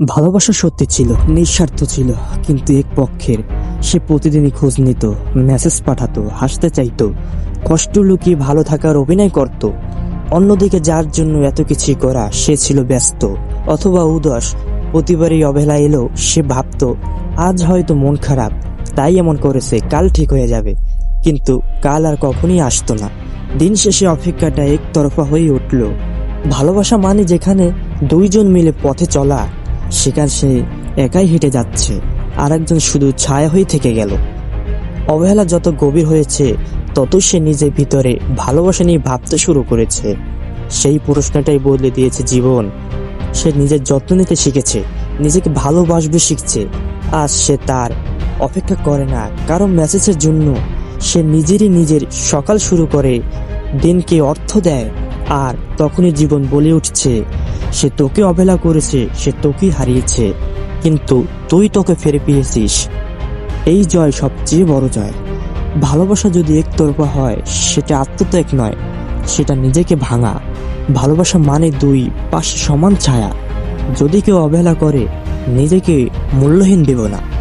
ভালোবাসা সত্যি ছিল, নিঃস্বার্থ ছিল, কিন্তু এক পক্ষের। সে প্রতিদিনই খোঁজ নিত মেসেজ পাঠাতো, হাসতে চাইতো, কষ্ট লুকিয়ে ভালো থাকার অভিনয় করত। অন্যদিকে যার জন্য এত কিছুই করা, সে ছিল ব্যস্ত, অথবা উদাস। প্রতিবারই অবহেলা এলো, সে ভাবতো, আজ হয়তো মন খারাপ, তাই এমন করেছে, কাল ঠিক হয়ে যাবে। কিন্তু কাল আর কখনই আসতো না। দিন শেষে অপেক্ষাটা একতরফা হয়ে উঠল। ভালোবাসা মানে যেখানে দুইজন মিলে পথে চলা সেখানে সে একাই হেঁটে যাচ্ছে। আর একজন শুধু ছায়া হয়ে থেকে গেল। অবহেলা যত গভীর হয়েছে তত সে নিজের ভিতরে ভালোবাসা নিয়ে ভাবতে শুরু করেছে। সেই প্রশ্নটাই বদলে দিয়েছে জীবন। সে নিজের যত্ন নিতে শিখেছে, নিজেকে ভালোবাসবে শিখছে। আজ সে তার অপেক্ষা করে না কারও মেসেজের জন্য সে নিজেরই নিজের সকাল শুরু করে, দিনকে অর্থ দেয়, আর তখনই জীবন বলে উঠছে সে তোকে অবহেলা করেছে, সে তোকেই হারিয়েছে। কিন্তু তুই তোকে ফিরে পেয়েছিস। এই জয় সবচেয়ে বড় জয়। ভালোবাসা যদি একতরফা হয়, সেটা আত্মত্যাগ নয়, সেটা নিজেকে ভাঙা। ভালোবাসা মানে দুই পাশে সমান ছায়া। যদি কেউ অবহেলা করে, নিজেকে মূল্যহীন দেব না।